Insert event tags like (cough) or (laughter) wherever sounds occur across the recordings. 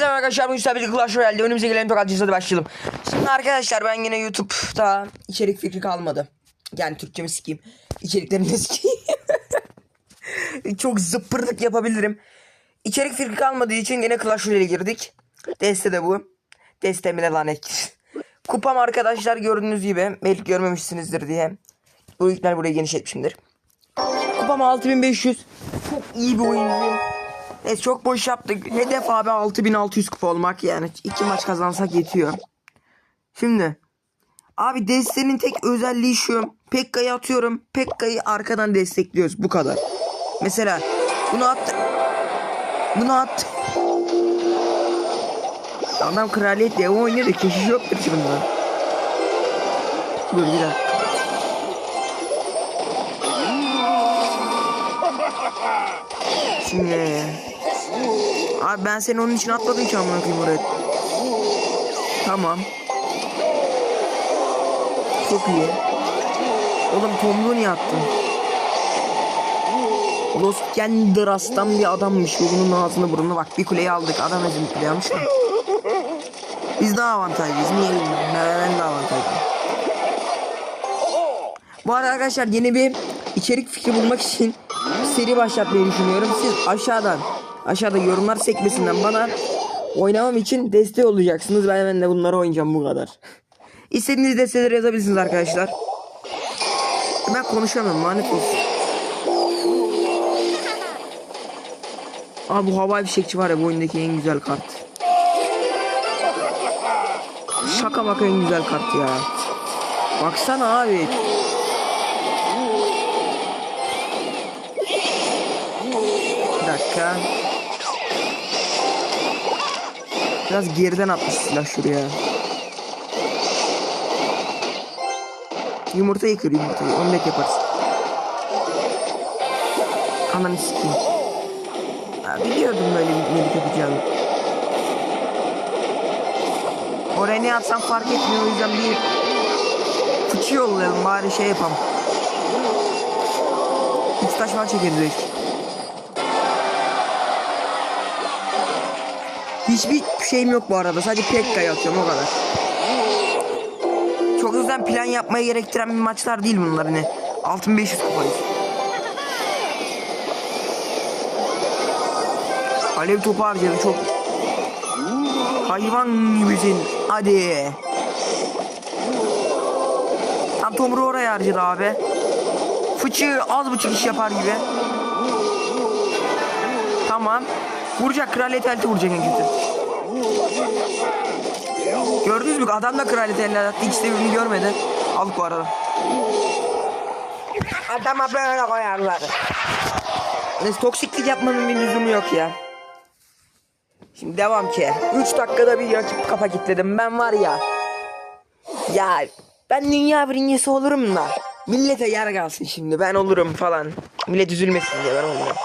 Merhaba arkadaşlar. Bugün birlikte Clash Royale'de önümüze gelen tokatçıysa da başlayalım. Şimdi arkadaşlar ben yine YouTube'da içerik fikri kalmadı. Yani Türkçemi sikeyim. İçeriklerimi sikeyim. (laughs) Çok zıppırlık yapabilirim. İçerik fikri kalmadığı için yine Clash Royale'e girdik. Deste de bu. Destemi de lanet. Kupam arkadaşlar gördüğünüz gibi. Belki görmemişsinizdir diye. Bu yükler buraya genişletmişimdir. Kupam 6500. Çok iyi bir oyuncuyum. Evet çok boş yaptık. Hedef abi 6600 kupa olmak yani. iki maç kazansak yetiyor. Şimdi. Abi destenin tek özelliği şu. Pekka'yı atıyorum. Pekka'yı arkadan destekliyoruz. Bu kadar. Mesela bunu at. Bunu at. Adam kraliyet devam oynuyor da keşiş yoktur ki bunda. Dur bir dakika. Şimdi. Abi ben seni onun için atladım ki amına koyayım oraya. Tamam. Çok iyi. Oğlum tomruğu niye attın? Los Gendras'tan bir adammış. Yolunun ağzını burnunu bak. Bir kuleyi aldık. Adam ezim kuleyi da. Biz daha avantajlıyız. Niye bilmiyorum. Ben, de avantajlıyım. Bu arada arkadaşlar yeni bir içerik fikri bulmak için seri başlatmayı düşünüyorum. Siz aşağıdan aşağıda yorumlar sekmesinden bana oynamam için destek olacaksınız. Ben, ben de bunları oynayacağım bu kadar. İstediğiniz desteleri yazabilirsiniz arkadaşlar. Ben konuşamıyorum lanet olsun. Abi bu havai fişekçi var ya bu oyundaki en güzel kart. Şaka baka en güzel kart ya. Baksana abi. Bir dakika. Biraz geriden atmış silah şuraya. Yumurtayı kır yumurtayı. Omlet yaparız. Ananı sikeyim. Ha, biliyordum böyle bir melik yapacağını. Oraya ne atsam fark etmiyor o yüzden bir fıçı yollayalım bari şey yapalım. Üç taş var çekeriz Hiçbir şeyim yok bu arada. Sadece Pekka'yı atıyorum o kadar. Çok yüzden plan yapmaya gerektiren bir maçlar değil bunlar hani. 6500 kupayız. Alev topu harcadı çok. Hayvan gibisin. Hadi. Tam tomruğu oraya harcadı abi. Fıçı az buçuk iş yapar gibi. Tamam. Vuracak kraliyet elti vuracak en kötü. Gördünüz mü? Adam da kraliyet elti attı. İkisi de birbirini görmedi. Aldık bu arada. Adama böyle koyarlar. Neyse toksiklik yapmanın bir lüzumu yok ya. Şimdi devam ki. 3 dakikada bir rakip kafa kilitledim. Ben var ya. Ya ben dünya birincisi olurum da. Millete yer kalsın şimdi. Ben olurum falan. Millet üzülmesin diye ben olurum.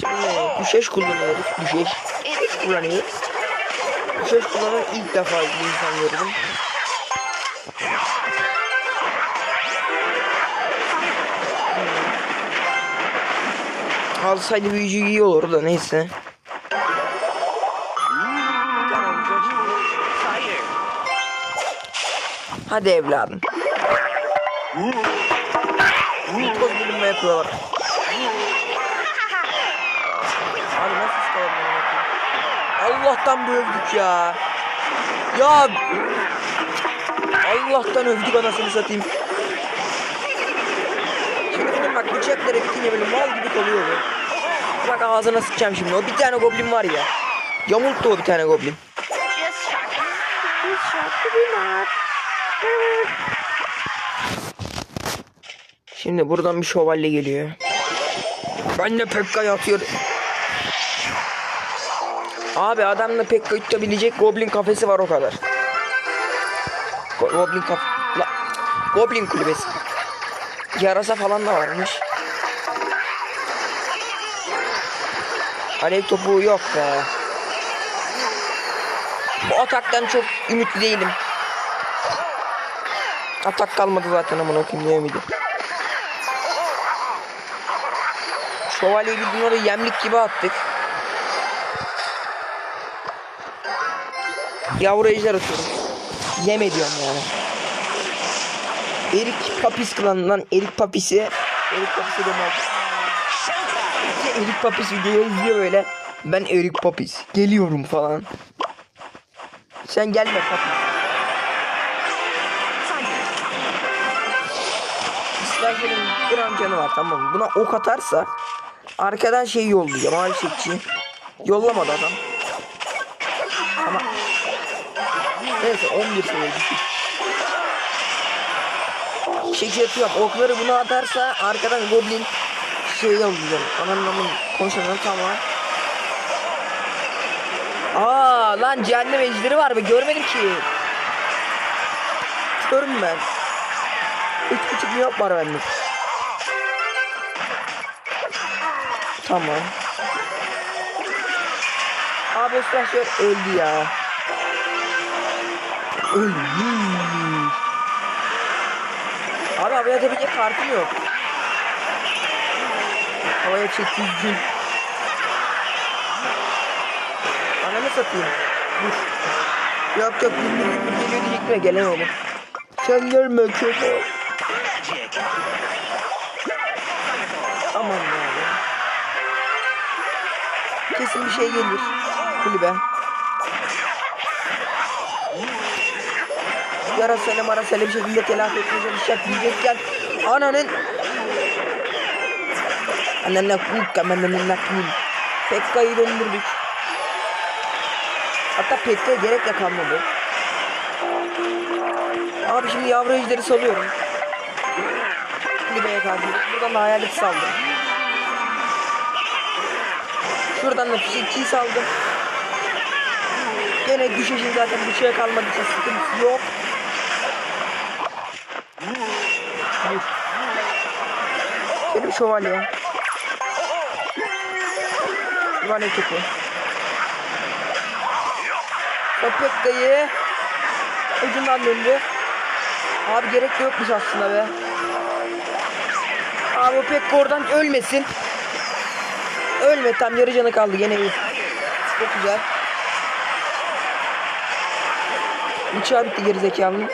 Şimdi düşeş kullanıyoruz. Düşeş kullanıyoruz. Düşeş kullanan ilk defa bir insan gördüm. Alsaydı büyücü iyi olurdu da neyse. Hadi evladım. Toz bulunma yapıyorlar. Abi nasıl istedim Allah'tan bir övdük ya. Ya Allah'tan övdük anasını satayım. Şimdi bunun bak bıçakları bitince böyle mal gibi kalıyor bu. Bak ağzına sıçacağım şimdi. O bir tane goblin var ya. Yamulttu o bir tane goblin. Şimdi buradan bir şövalye geliyor. Ben de Pekka'yı atıyorum. Abi adamla Pekka tutabilecek Goblin kafesi var o kadar. Go- Goblin kaf... La... Goblin kulübesi. Yarasa falan da varmış. Alev topu yok be. Bu ataktan çok ümitli değilim. Atak kalmadı zaten amına koyayım diye miydi? Şövalyeyi bildiğin oraya yemlik gibi attık. Yavru ejder atıyorum. Yem ediyorum yani. Erik Papis klanından Erik Papis'i Erik Papis'i de Erik Papis videoyu izliyor böyle. Ben Erik Papis. Geliyorum falan. Sen gelme Papis. İstersenin gram canı var tamam mı? Buna ok atarsa arkadan şeyi yollayacağım. Ağaç çekçi. Yollamadı adam. Ama Neyse 11 seviye düşük. Çeki atıyorum. Okları buna atarsa arkadan goblin şey yollayacağım. Ananın amın tamam. Aa lan cehennem ejderi var be görmedim ki. Körüm ben. Üç buçuk milyon var bende. Tamam. Abi Osmanşör öldü ya. Ölmüş. Abi havaya atabilecek kartım yok. Havaya çektiği gün. Ananı satayım. Dur. Gümbür gümbür geliyor ya gelen oğlum. Sen gelme kötü. Aman ya. Kesin bir şey gelir. Kulübe. Yarasayla marasayla bir şekilde telafi etmeye çalışacak diyecekken ananın Ananı kukka mananın nakmin Pekka'yı döndürdük. Hatta Pekka'ya gerek de kalmadı. Abi şimdi yavru ejderi salıyorum. Kulübeye karşı buradan da hayalet saldım. Şuradan da fişekçiyi saldım. Gene düşüşün zaten bir şey kalmadı için sıkıntı yok. Şöyle bir şövalye. Şövalye topu. Köpek dayı. Ucundan döndü. Abi gerek de yokmuş aslında be. Abi o pek oradan ölmesin. Ölme tam yarı canı kaldı gene iyi. Çok güzel. Bıçağı bitti gerizekalının.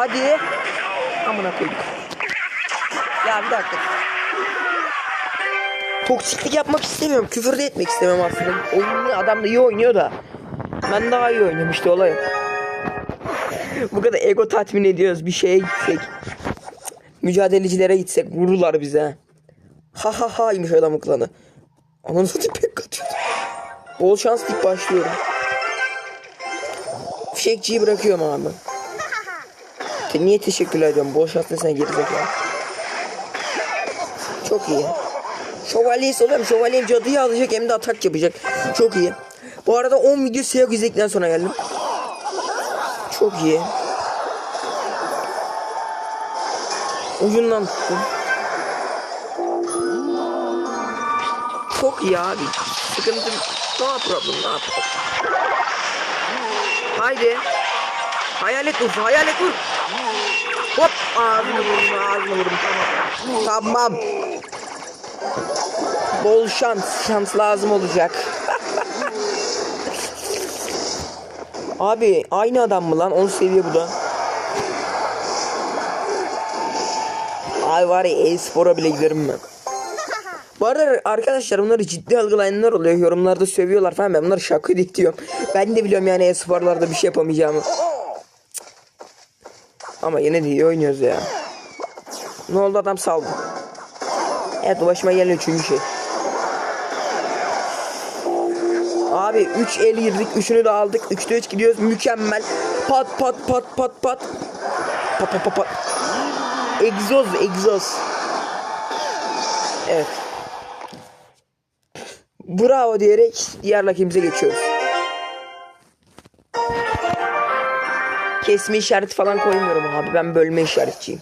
Hadi. Amına koyduk. Ya bir dakika. Toksiklik yapmak istemiyorum. Küfür de etmek istemem aslında. Oyunu adam da iyi oynuyor da. Ben daha iyi işte olay. Bu kadar ego tatmin ediyoruz. Bir şeye gitsek. Mücadelecilere gitsek vururlar bize. Ha ha haymış adamın klanı. Ananı satayım pek katıyor. Bol şans deyip başlıyorum. Fişekçiyi bırakıyorum abi. Niye teşekkür ediyorum? Boş sen gerizekalı. Çok iyi. Şövalyeyi salıyorum. Şövalyem cadıyı alacak hem de atak yapacak. Çok iyi. Bu arada 10 video siyah izledikten sonra geldim. Çok iyi. Ucundan tuttum. Çok iyi abi. Sıkıntı no problem no problem. Haydi. Hayalet vur, hayalet vur. Hop ağzını vurdum, ağzını vurdum. Tamam. Tamam. Bol şans, şans lazım olacak. (laughs) Abi aynı adam mı lan? 10 seviye bu da. Ay var ya e-spora bile giderim ben. Bu arada arkadaşlar bunları ciddi algılayanlar oluyor. Yorumlarda sövüyorlar falan. Ben bunları şaka diye diyorum. Ben de biliyorum yani e-sporlarda bir şey yapamayacağımı. Ama yine de iyi oynuyoruz ya. Ne oldu adam saldı. Evet başıma gelen üçüncü şey. Abi 3 el girdik. Üçünü de aldık. 3'te 3 gidiyoruz. Mükemmel. Pat pat pat pat pat. Pat pat pat pat. Egzoz egzoz. Evet. Bravo diyerek diğer rakibimize geçiyoruz. Kesme işareti falan koymuyorum abi. Ben bölme işaretçiyim.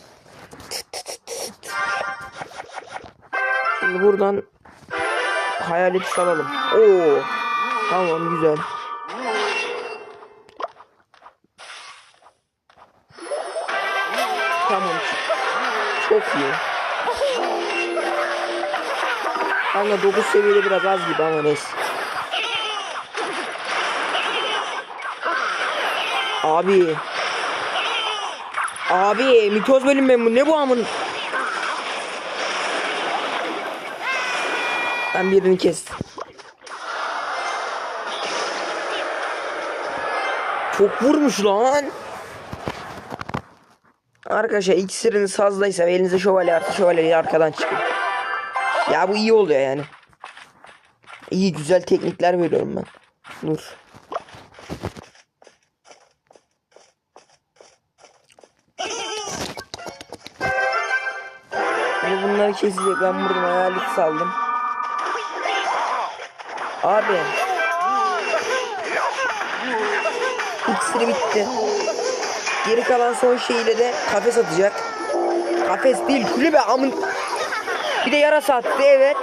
Şimdi buradan hayaleti salalım. Oo. Tamam güzel. Tamam. Çok iyi. Kanka 9 seviyede biraz az gibi ama neyse. Abi. Abi mitoz bölüm ben ne bu amın? Ben birini kestim. Çok vurmuş lan. Arkadaşlar iksirini sazlaysa ve elinize şövalye artı şövalyeyi arkadan çıkın. Ya bu iyi oluyor yani. İyi güzel teknikler veriyorum ben. Dur. Hani bunları kesecek ben buradan hayalet saldım. Abi. İksiri bitti. Geri kalan son şeyiyle de kafes atacak. Kafes değil kulübe amın. Bir de yarasa attı evet.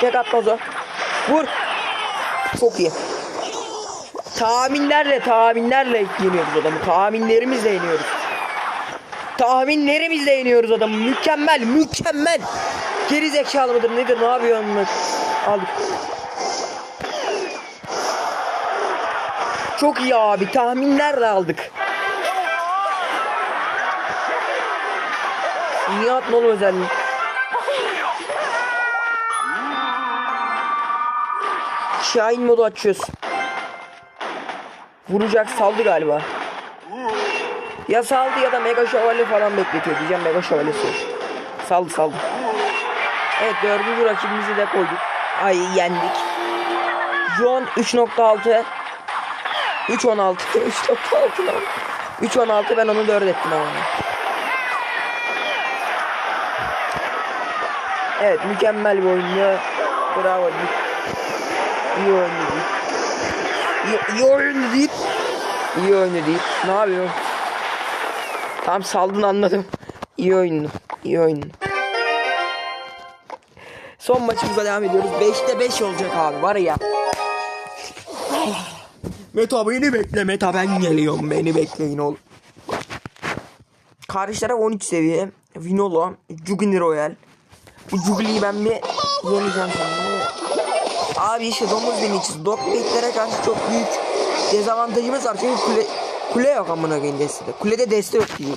Tek atmaz o. Vur. Çok iyi. Tahminlerle tahminlerle yeniyoruz adamı. Tahminlerimizle yeniyoruz. Tahminlerimizle yeniyoruz adamı. Mükemmel mükemmel. Geri zekalı mıdır nedir ne yapıyor onlar? Aldık. Çok iyi abi tahminlerle aldık. Nihat Nol özelliği. Şahin modu açıyoruz. Vuracak saldı galiba. Ya saldı ya da mega şövalye falan bekletiyor diyeceğim mega şövalyesi. Saldı saldı. Evet dördüncü rakibimizi de koyduk. Ay yendik. John 3.6 3.16 3.6 lan. 3.16 ben onu 4 ettim ama. Evet mükemmel bir oyundu. Bravo. İyi oyundu deyip. İyi, iyi oyundu deyip. İyi oyundu deyip. Ne yapıyor? Tam saldın anladım. İyi oyundu. İyi oyundu. Son maçımıza devam ediyoruz. 5'te 5 olacak abi var ya. Meta beni bekle Meta ben geliyorum beni bekleyin oğlum. Taraf 13 seviye. Vinolo, Jugni Royal. Bu Jugli'yi ben bir yeneceğim şimdi. Abi işte domuz deneyeceğiz. Dogbeatlere karşı çok büyük dezavantajımız var. Çünkü kule yok amına koyayım destede. Kulede deste yok diyor.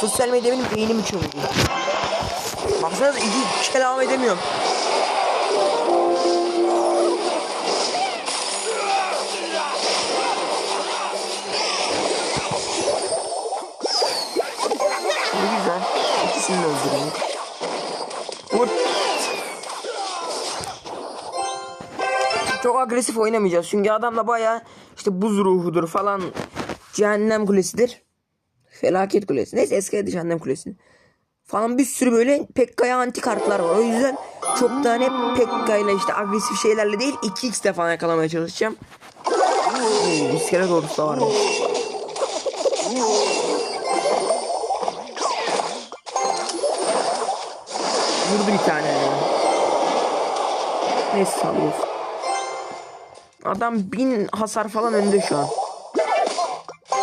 Sosyal medya benim beynimi çömüyor. Baksanıza iki devam edemiyorum. Bu güzel. İkisini de öldüreyim. Çok agresif oynamayacağız. Çünkü adamla baya işte buz ruhudur falan. Cehennem kulesidir. Felaket kulesi. Neyse eski adı cehennem kulesi. Falan bir sürü böyle Pekka'ya anti kartlar var. O yüzden çok tane Pekka ile işte agresif şeylerle değil 2x de falan yakalamaya çalışacağım. Hmm, iskelet ordusu da varmış. Vurdu bir tane. Neyse sallıyorsun. Adam bin hasar falan önde şu an.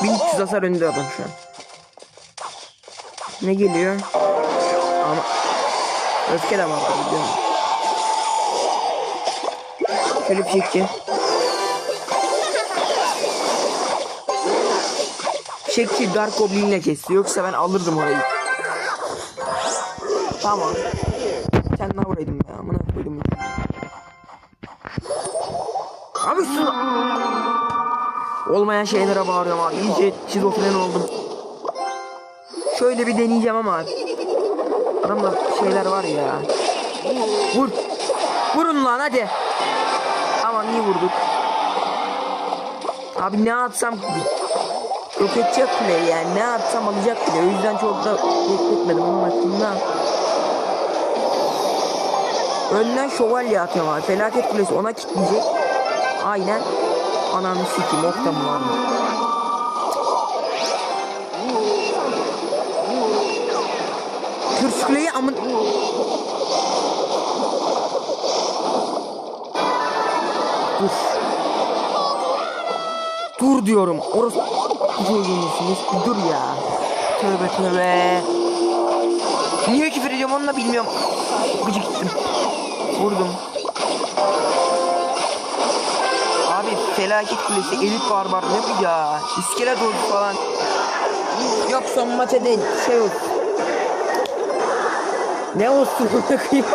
1300 hasar önde adam şu an. Ne geliyor? Ama öfke de var biliyorum. Şöyle bir çekeceğim. Çekçi Dark Goblin'le kesti. Yoksa ben alırdım orayı. Tamam. Sen ne vuraydın ya? Amına koydum. Abi su. Olmayan şeylere bağırıyorum abi. İyice şizofren oldum. Şöyle bir deneyeceğim ama. Adamda şeyler var ya. Vur. Vurun lan hadi. Tamam iyi vurduk. Abi ne atsam yok edecek bile yani ne atsam alacak bile. O yüzden çok da bekletmedim onun aklımda. Önden şövalye atıyorum abi. Felaket kulesi ona kilitleyecek. Aynen. Ananı sikim okta mı var mı? Kürs kuleyi amın... Dur. Dur diyorum. Orası... Çocuğunuzsunuz. Bir dur ya. Tövbe tövbe. Niye küfür ediyorum onu da bilmiyorum. Gıcık gittim. Vurdum. Felaket kulesi, elit barbar ne bu ya? İskelet ordu falan. Yok son maça değil. Şey olsun. Ne olsun bakayım.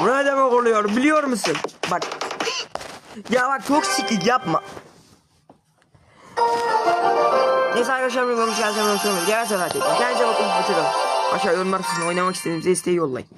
Bu ne demek oluyor biliyor musun? Bak. Ya bak toksiklik yapma. Neyse arkadaşlar bir geleceğim. Diğer sefer tekrar. Kendinize bakın. Hoşçakalın. Aşağı yorumlar kısmına oynamak istediğiniz isteği yollayın.